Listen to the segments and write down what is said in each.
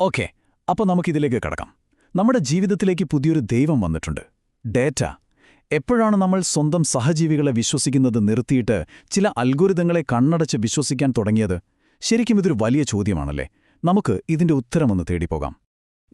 Okay അപ്പോൾ നമുക്കിതിലേക്ക് കടക്കാം. നമ്മുടെ ജീവിതത്തിലേക്ക് പുതിയൊരു ദൈവം വന്നിട്ടുണ്ട്. ഡേറ്റ. എപ്പോഴാണ് നമ്മൾ സ്വന്തം സഹജീവികളെ വിശ്വസിക്കുന്നത് നിർത്തിയിട്ട് ചില അൽഗോരിതങ്ങളെ കണ്ണടച്ച് വിശ്വസിക്കാൻ തുടങ്ങിയത്? ശരിക്കും ഇതൊരു വലിയ ചോദ്യമാണല്ലേ? നമുക്ക് ഇതിന്റെ ഉത്തരമൊന്ന് തേടിപ്പോകാം.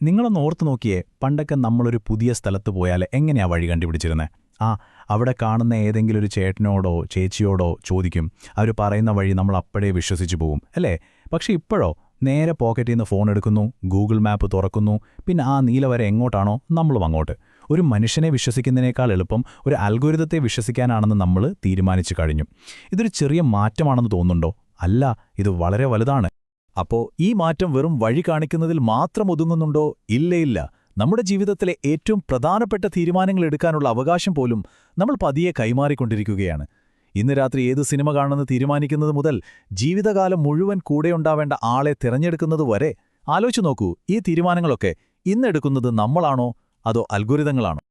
നിങ്ങളൊന്ന് ഓർത്തു നോക്കിയേ പണ്ടൊക്കെ നമ്മളൊരു പുതിയ സ്ഥലത്ത് പോയാൽ എങ്ങനെയാ വഴി കണ്ടുപിടിച്ചിരുന്നത് ആ അവിടെ കാണുന്ന ഏതെങ്കിലും ഒരു ചേട്ടനോടോ ചേച്ചിയോടോ ചോദിക്കും. അവർ പറയുന്ന വഴി നമ്മൾ അപ്പോഴേ വിശ്വസിച്ചു പോകും അല്ലേ? പക്ഷേ ഇപ്പോഴോ നേരെ പോക്കറ്റിൽ നിന്ന് ഫോൺ എടുക്കുന്നു ഗൂഗിൾ മാപ്പ് തുറക്കുന്നു പിന്നെ ആ നീല വരെ എങ്ങോട്ടാണോ നമ്മളും അങ്ങോട്ട്. ഒരു മനുഷ്യനെ വിശ്വസിക്കുന്നതിനേക്കാൾ എളുപ്പം ഒരു അൽഗോരിതത്തെ വിശ്വസിക്കാനാണെന്ന് നമ്മൾ തീരുമാനിച്ചു കഴിഞ്ഞു. ഇതൊരു ചെറിയ മാറ്റമാണെന്ന് തോന്നുന്നുണ്ടോ? അല്ല ഇത് വളരെ വലുതാണ്. അപ്പോൾ ഈ മാറ്റം വെറും വഴി കാണിക്കുന്നതിൽ മാത്രം ഒതുങ്ങുന്നുണ്ടോ? ഇല്ലയില്ല ഇല്ല. നമ്മുടെ ജീവിതത്തിലെ ഏറ്റവും പ്രധാനപ്പെട്ട തീരുമാനങ്ങൾ എടുക്കാനുള്ള അവകാശം പോലും നമ്മൾ പതിയെ കൈമാറിക്കൊണ്ടിരിക്കുകയാണ്. ഇന്ന് രാത്രി ഏത് സിനിമ കാണുമെന്ന് തീരുമാനിക്കുന്നത് മുതൽ ജീവിതകാലം മുഴുവൻ കൂടെയുണ്ടാവേണ്ട ആളെ തിരഞ്ഞെടുക്കുന്നത് വരെ ആലോചിച്ചു നോക്കൂ ഈ തീരുമാനങ്ങളൊക്കെ ഇന്നെടുക്കുന്നത് നമ്മളാണോ അതോ അൽഗുരിതങ്ങളാണോ?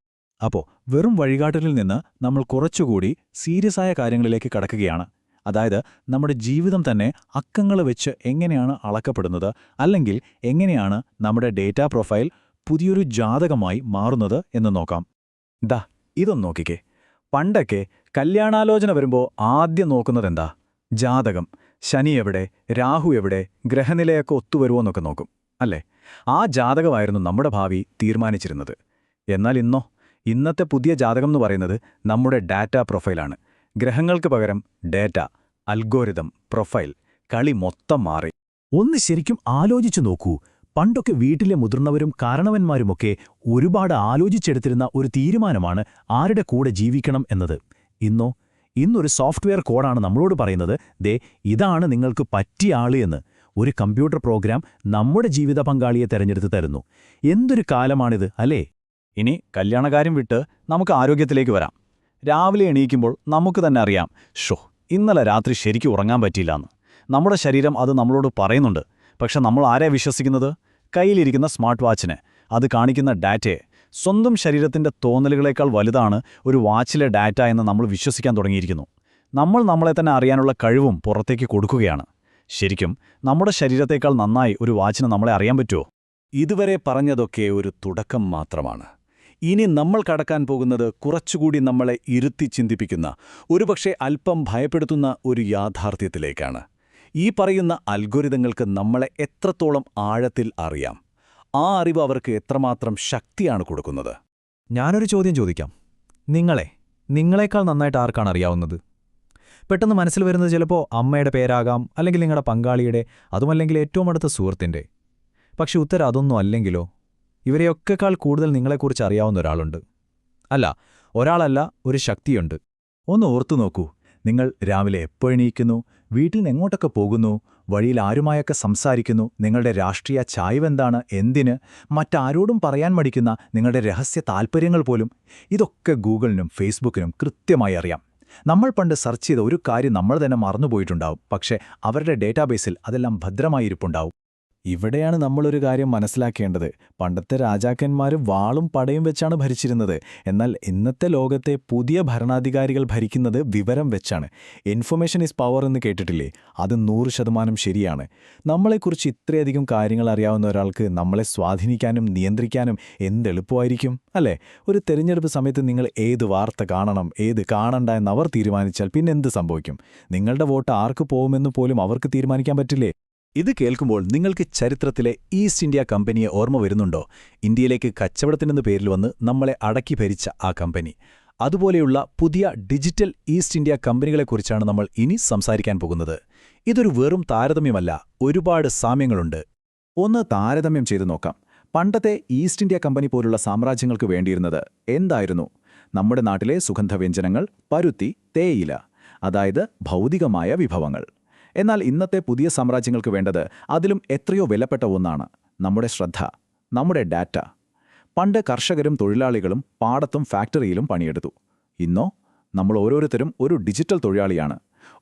അപ്പോൾ വെറും വഴികാട്ടലിൽ നിന്ന് നമ്മൾ കുറച്ചുകൂടി സീരിയസ് ആയ കാര്യങ്ങളിലേക്ക് കടക്കുകയാണ്. അതായത് നമ്മുടെ ജീവിതം തന്നെ അക്കങ്ങൾ വെച്ച് എങ്ങനെയാണ് അളക്കപ്പെടുന്നത് അല്ലെങ്കിൽ എങ്ങനെയാണ് നമ്മുടെ ഡേറ്റാ പ്രൊഫൈൽ പുതിയൊരു ജാതകമായി മാറുന്നത് എന്ന് നോക്കാം. ദാ ഇതൊന്നു നോക്കിക്കേ. പണ്ടൊക്കെ കല്യാണാലോചന വരുമ്പോൾ ആദ്യം നോക്കുന്നത് എന്താ ജാതകം. ശനി എവിടെ? രാഹു എവിടെ? ഗ്രഹനിലയൊക്കെ ഒത്തുവരുമോന്നൊക്കെ നോക്കും. അല്ലേ? ആ ജാതകമായിരുന്നു നമ്മുടെ ഭാവി തീരുമാനിച്ചിരുന്നത്. എന്നാൽ ഇന്നോ? ഇന്നത്തെ പുതിയ ജാതകം എന്ന് പറയുന്നത് നമ്മുടെ ഡാറ്റ പ്രൊഫൈലാണ്. ഗ്രഹങ്ങൾക്ക് പകരം ഡേറ്റ അൽഗോരിതം പ്രൊഫൈൽ കളി മൊത്തം മാറി. ഒന്ന് ശരിക്കും ആലോചിച്ചു നോക്കൂ. പണ്ടൊക്കെ വീട്ടിലെ മുതിർന്നവരും കാരണവന്മാരുമൊക്കെ ഒരുപാട് ആലോചിച്ചെടുത്തിരുന്ന ഒരു തീരുമാനമാണ് ആരുടെ കൂടെ ജീവിക്കണം എന്നത്. ഇന്നോ? ഇന്നൊരു സോഫ്റ്റ്വെയർ കോഡാണ് നമ്മളോട് പറയുന്നത്. ദേ ഇതാണ് നിങ്ങൾക്ക് പറ്റിയ ആൾ എന്ന്. ഒരു കമ്പ്യൂട്ടർ പ്രോഗ്രാം നമ്മുടെ ജീവിത പങ്കാളിയെ തെരഞ്ഞെടുത്ത് തരുന്നു. എന്തൊരു കാലമാണിത് അല്ലേ? ഇനി കല്യാണകാര്യം വിട്ട് നമുക്ക് ആരോഗ്യത്തിലേക്ക് വരാം. രാവിലെ എണീക്കുമ്പോൾ നമുക്ക് തന്നെ അറിയാം. ഷോ ഇന്നലെ രാത്രി ശരിക്കും ഉറങ്ങാൻ പറ്റിയില്ലാന്ന്. നമ്മുടെ ശരീരം അത് നമ്മളോട് പറയുന്നുണ്ട്. പക്ഷെ നമ്മൾ ആരെ വിശ്വസിക്കുന്നത്? കയ്യിലിരിക്കുന്ന സ്മാർട്ട് വാച്ചിനെ. അത് കാണിക്കുന്ന ഡാറ്റയെ. സ്വന്തം ശരീരത്തിന്റെ തോന്നലുകളേക്കാൾ വലുതാണ് ഒരു വാച്ചിലെ ഡാറ്റ എന്ന് നമ്മൾ വിശ്വസിക്കാൻ തുടങ്ങിയിരിക്കുന്നു. നമ്മൾ നമ്മളെ തന്നെ അറിയാനുള്ള കഴിവും പുറത്തേക്ക് കൊടുക്കുകയാണ്. ശരിക്കും നമ്മുടെ ശരീരത്തേക്കാൾ നന്നായി ഒരു വാച്ചിന് നമ്മളെ അറിയാൻ പറ്റുമോ ഇതുവരെ പറഞ്ഞതൊക്കെ ഒരു തുടക്കം മാത്രമാണ്. ഇനി നമ്മൾ കടക്കാൻ പോകുന്നത് കുറച്ചുകൂടി നമ്മളെ ഇരുത്തി ചിന്തിപ്പിക്കുന്ന ഒരുപക്ഷെ അല്പം ഭയപ്പെടുത്തുന്ന ഒരു യാഥാർത്ഥ്യത്തിലേക്കാണ്. ഈ പറയുന്ന അൽഗോരിതങ്ങൾക്ക് നമ്മളെ എത്രത്തോളം ആഴത്തിൽ അറിയാം? ആ അറിവ് അവർക്ക് എത്രമാത്രം ശക്തിയാണ് കൊടുക്കുന്നത്? ഞാനൊരു ചോദ്യം ചോദിക്കാം. നിങ്ങളെ നിങ്ങളെക്കാൾ നന്നായിട്ട് ആർക്കാണ് അറിയാവുന്നത്? പെട്ടെന്ന് മനസ്സിൽ വരുന്നത് ചിലപ്പോൾ അമ്മയുടെ പേരാകാം അല്ലെങ്കിൽ നിങ്ങളുടെ പങ്കാളിയുടെ അതുമല്ലെങ്കിൽ ഏറ്റവും അടുത്ത സുഹൃത്തിന്റെ. പക്ഷെ ഉത്തരം അതൊന്നും അല്ലെങ്കിലോ? ഇവരെയൊക്കെക്കാൾ കൂടുതൽ നിങ്ങളെക്കുറിച്ച് അറിയാവുന്ന ഒരാളുണ്ട്. അല്ല ഒരാളല്ല ഒരു ശക്തിയുണ്ട്. ഒന്ന് ഓർത്തു നോക്കൂ. നിങ്ങൾ രാവിലെ എപ്പോഴെണീക്കുന്നു വീട്ടിൽ നിന്ന് എങ്ങോട്ടൊക്കെ പോകുന്നു? വഴിയിൽ ആരുമായൊക്കെ സംസാരിക്കുന്നു നിങ്ങളുടെ രാഷ്ട്രീയ ചായ്വെന്താണ് എന്തിന് മറ്റാരോടും പറയാൻ മടിക്കുന്ന നിങ്ങളുടെ രഹസ്യ താൽപ്പര്യങ്ങൾ പോലും ഇതൊക്കെ ഗൂഗിളിനും ഫേസ്ബുക്കിനും കൃത്യമായി അറിയാം. നമ്മൾ പണ്ട് സെർച്ച് ചെയ്ത ഒരു കാര്യം നമ്മൾ തന്നെ മറന്നുപോയിട്ടുണ്ടാവും പക്ഷേ അവരുടെ ഡേറ്റാബേസിൽ അതെല്ലാം ഭദ്രമായി ഇരിപ്പുണ്ടാവും ഇവിടെയാണ് നമ്മളൊരു കാര്യം മനസ്സിലാക്കേണ്ടത്. പണ്ടത്തെ രാജാക്കന്മാർ വാളും പടയും വെച്ചാണ് ഭരിച്ചിരുന്നത്. എന്നാൽ ഇന്നത്തെ ലോകത്തെ പുതിയ ഭരണാധികാരികൾ ഭരിക്കുന്നത് വിവരം വെച്ചാണ്. ഇൻഫർമേഷൻ ഈസ് പവർ എന്ന് കേട്ടിട്ടില്ലേ? അത് നൂറ് ശതമാനം ശരിയാണ്. നമ്മളെക്കുറിച്ച് ഇത്രയധികം കാര്യങ്ങൾ അറിയാവുന്ന ഒരാൾക്ക് നമ്മളെ സ്വാധീനിക്കാനും നിയന്ത്രിക്കാനും എന്തെളുപ്പമായിരിക്കും? അല്ലേ? ഒരു തെരഞ്ഞെടുപ്പ് സമയത്ത് നിങ്ങൾ ഏത് വാർത്ത കാണണം ഏത് കാണണ്ട എന്ന് അവർ തീരുമാനിച്ചാൽ പിന്നെന്ത് സംഭവിക്കും? നിങ്ങളുടെ വോട്ട് ആർക്ക് പോകുമെന്ന് പോലും അവർക്ക് തീരുമാനിക്കാൻ പറ്റില്ലേ? ഇത് കേൾക്കുമ്പോൾ നിങ്ങൾക്ക് ചരിത്രത്തിലെ ഈസ്റ്റ് ഇന്ത്യ കമ്പനിയെ ഓർമ്മ വരുന്നുണ്ടോ? ഇന്ത്യയിലേക്ക് കച്ചവടത്തിനെന്ന പേരിൽ വന്ന് നമ്മളെ അടക്കി ഭരിച്ച ആ കമ്പനി. അതുപോലെയുള്ള പുതിയ ഡിജിറ്റൽ ഈസ്റ്റ് ഇന്ത്യ കമ്പനികളെക്കുറിച്ചാണ് നമ്മൾ ഇനി സംസാരിക്കാൻ പോകുന്നത്. ഇതൊരു വെറും താരതമ്യമല്ല ഒരുപാട് സാമ്യങ്ങളുണ്ട്. ഒന്ന് താരതമ്യം ചെയ്തു നോക്കാം. പണ്ടത്തെ ഈസ്റ്റ് ഇന്ത്യ കമ്പനി പോലുള്ള സാമ്രാജ്യങ്ങൾക്ക് വേണ്ടിയിരുന്നത് എന്തായിരുന്നു? നമ്മുടെ നാട്ടിലെ സുഗന്ധവ്യഞ്ജനങ്ങൾ പരുത്തി തേയില അതായത് ഭൗതികമായ വിഭവങ്ങൾ. എന്നാൽ ഇന്നത്തെ പുതിയ സാമ്രാജ്യങ്ങൾക്ക് വേണ്ടത് അതിലും എത്രയോ വിലപ്പെട്ട ഒന്നാണ് നമ്മുടെ ശ്രദ്ധ നമ്മുടെ ഡാറ്റ. പണ്ട് കർഷകരും തൊഴിലാളികളും പാടത്തും ഫാക്ടറിയിലും പണിയെടുത്തു. ഇന്നോ നമ്മൾ ഓരോരുത്തരും ഒരു ഡിജിറ്റൽ തൊഴിലാളിയാണ്.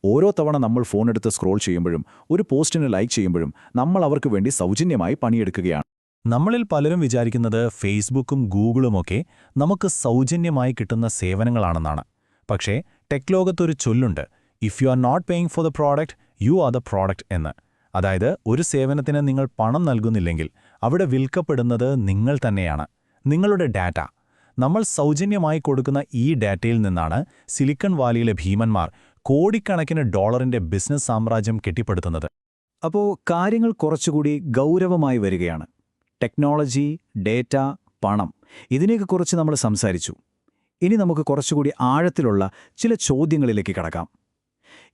ഓരോ തവണ നമ്മൾ ഫോൺ എടുത്ത് സ്ക്രോൾ ചെയ്യുമ്പോഴും ഒരു പോസ്റ്റിന് ലൈക്ക് ചെയ്യുമ്പോഴും നമ്മൾ അവർക്ക് വേണ്ടി സൗജന്യമായി പണിയെടുക്കുകയാണ്. നമ്മളിൽ പലരും വിചാരിക്കുന്നത് ഫേസ്ബുക്കും ഗൂഗിളുമൊക്കെ നമുക്ക് സൗജന്യമായി കിട്ടുന്ന സേവനങ്ങളാണെന്നാണ്. പക്ഷേ ടെക് ലോകത്തൊരു ചൊല്ലുണ്ട് if you are not paying for the product you are the product എന്ന്. അതായത് ഒരു സേവനത്തിന് നിങ്ങൾ പണം നൽകുന്നില്ലെങ്കിൽ അവിടെ വിൽക്കപ്പെടുന്നത് നിങ്ങൾ തന്നെയാണ്. നിങ്ങളുടെ ഡാറ്റ. നമ്മൾ സൗജന്യമായി കൊടുക്കുന്ന ഈ ഡാറ്റയിൽ നിന്നാണ് സിലിക്കൺ വാലിയിലെ ഭീമന്മാർ കോടിക്കണക്കിന് ഡോളറിന്റെ ബിസിനസ് സാമ്രാജ്യം കെട്ടിപ്പടുത്തുന്നത്. അപ്പോൾ കാര്യങ്ങൾ കുറച്ചുകൂടി ഗൗരവമായി വരികയാണ്. ടെക്നോളജി ഡേറ്റ പണം ഇതിനെയൊക്കെ കുറിച്ച് നമ്മൾ സംസാരിച്ചു. ഇനി നമുക്ക് കുറച്ചുകൂടി ആഴത്തിലുള്ള ചില ചോദ്യങ്ങളിലേക്ക് കടക്കാം.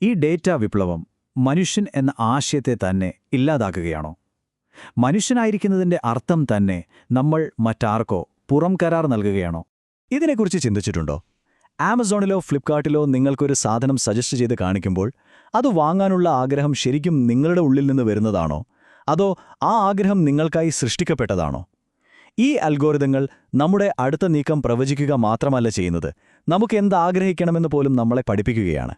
ഈ ഡേറ്റ വിപ്ലവം മനുഷ്യൻ എന്ന ആശയത്തെ തന്നെ ഇല്ലാതാക്കുകയാണോ? മനുഷ്യനായിരിക്കുന്നതിന്റെ അർത്ഥം തന്നെ നമ്മൾ മറ്റാർക്കോ പുറം കരാർ നൽകുകയാണോ? ഇതിനെക്കുറിച്ച് ചിന്തിച്ചിട്ടുണ്ടോ? ആമസോണിലോ ഫ്ലിപ്കാർട്ടിലോ നിങ്ങൾക്കൊരു സാധനം സജസ്റ്റ് ചെയ്ത് കാണിക്കുമ്പോൾ അത് വാങ്ങാനുള്ള ആഗ്രഹം ശരിക്കും നിങ്ങളുടെ ഉള്ളിൽ നിന്ന് വരുന്നതാണോ? അതോ ആ ആഗ്രഹം നിങ്ങൾക്കായി സൃഷ്ടിക്കപ്പെട്ടതാണോ? ഈ അൽഗോരിതങ്ങൾ നമ്മുടെ അടുത്ത നീക്കം പ്രവചിക്കുക മാത്രമല്ല ചെയ്യുന്നത്. നമുക്ക് എന്താഗ്രഹിക്കണമെന്ന് പോലും നമ്മളെ പഠിപ്പിക്കുകയാണ്.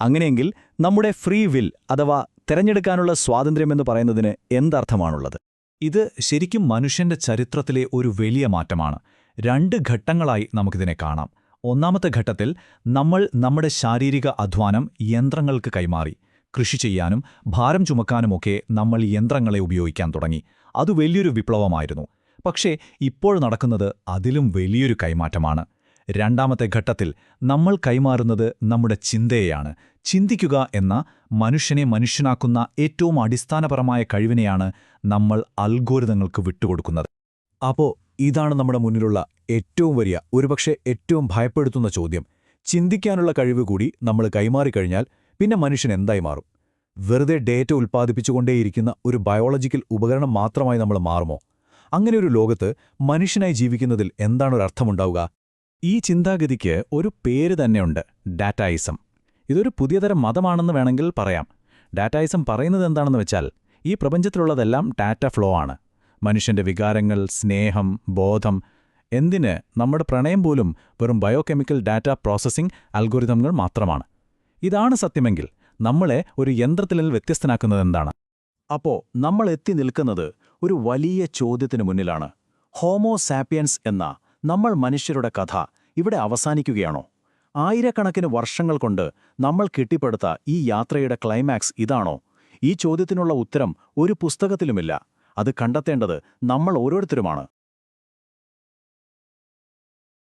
അങ്ങനെയെങ്കിൽ നമ്മുടെ ഫ്രീ വിൽ അഥവാ തിരഞ്ഞെടുക്കാനുള്ള സ്വാതന്ത്ര്യമെന്ന് പറയുന്നതിന് എന്തർത്ഥമാണുള്ളത്? ഇത് ശരിക്കും മനുഷ്യന്റെ ചരിത്രത്തിലെ ഒരു വലിയ മാറ്റമാണ്. രണ്ട് ഘട്ടങ്ങളായി നമുക്കിതിനെ കാണാം. ഒന്നാമത്തെ ഘട്ടത്തിൽ നമ്മൾ നമ്മുടെ ശാരീരിക അധ്വാനം യന്ത്രങ്ങൾക്ക് കൈമാറി. കൃഷി ചെയ്യാനും ഭാരം ചുമക്കാനുമൊക്കെ നമ്മൾ യന്ത്രങ്ങളെ ഉപയോഗിക്കാൻ തുടങ്ങി. അത് വലിയൊരു വിപ്ലവമായിരുന്നു. പക്ഷേ ഇപ്പോൾ നടക്കുന്നത് അതിലും വലിയൊരു കൈമാറ്റമാണ്. രണ്ടാമത്തെ ഘട്ടത്തിൽ നമ്മൾ കൈമാറുന്നത് നമ്മുടെ ചിന്തയെയാണ്. ചിന്തിക്കുക എന്ന മനുഷ്യനെ മനുഷ്യനാക്കുന്ന ഏറ്റവും അടിസ്ഥാനപരമായ കഴിവിനെയാണ് നമ്മൾ അൽഗോരിതങ്ങൾക്ക് വിട്ടുകൊടുക്കുന്നത്. അപ്പോൾ ഇതാണ് നമ്മുടെ മുന്നിലുള്ള ഏറ്റവും വലിയ ഒരുപക്ഷെ ഏറ്റവും ഭയപ്പെടുത്തുന്ന ചോദ്യം. ചിന്തിക്കാനുള്ള കഴിവ് കൂടി നമ്മൾ കൈമാറിക്കഴിഞ്ഞാൽ പിന്നെ മനുഷ്യൻ എന്തായി മാറും? വെറുതെ ഡേറ്റ ഉൽപ്പാദിപ്പിച്ചുകൊണ്ടേയിരിക്കുന്ന ഒരു ബയോളജിക്കൽ ഉപകരണം മാത്രമായി നമ്മൾ മാറുമോ? അങ്ങനെ ഒരു ലോകത്ത് മനുഷ്യനായി ജീവിക്കുന്നതിൽ എന്താണൊരർത്ഥമുണ്ടാവുക ഈ ചിന്താഗതിക്ക് ഒരു പേര് തന്നെയുണ്ട് ഡാറ്റായിസം ഇതൊരു പുതിയതരം മതമാണെന്ന് വേണമെങ്കിൽ പറയാം. ഡാറ്റായിസം പറയുന്നത് എന്താണെന്ന് വെച്ചാൽ ഈ പ്രപഞ്ചത്തിലുള്ളതെല്ലാം ഡാറ്റ ഫ്ലോ ആണ്. മനുഷ്യന്റെ വികാരങ്ങൾ സ്നേഹം ബോധം എന്തിന് നമ്മുടെ പ്രണയം പോലും വെറും ബയോകെമിക്കൽ ഡാറ്റ പ്രോസസ്സിംഗ് അൽഗോരിതങ്ങൾ മാത്രമാണ്. ഇതാണ് സത്യമെങ്കിൽ നമ്മളെ ഒരു യന്ത്രത്തിൽ നിന്ന് വ്യത്യസ്തനാക്കുന്നതെന്താണ് അപ്പോ നമ്മൾ എത്തി നിൽക്കുന്നത് ഒരു വലിയ ചോദ്യത്തിനു മുന്നിലാണ്. ഹോമോ സാപ്പിയൻസ് എന്ന നമ്മൾ മനുഷ്യരുടെ കഥ ഇവിടെ അവസാനിക്കുകയാണോ? ആയിരക്കണക്കിന് വർഷങ്ങൾ കൊണ്ട് നമ്മൾ കെട്ടിപ്പടുത്ത ഈ യാത്രയുടെ ക്ലൈമാക്സ് ഇതാണോ? ഈ ചോദ്യത്തിനുള്ള ഉത്തരം ഒരു പുസ്തകത്തിലുമില്ല. അത് കണ്ടെത്തേണ്ടത് നമ്മൾ ഓരോരുത്തരുമാണ്.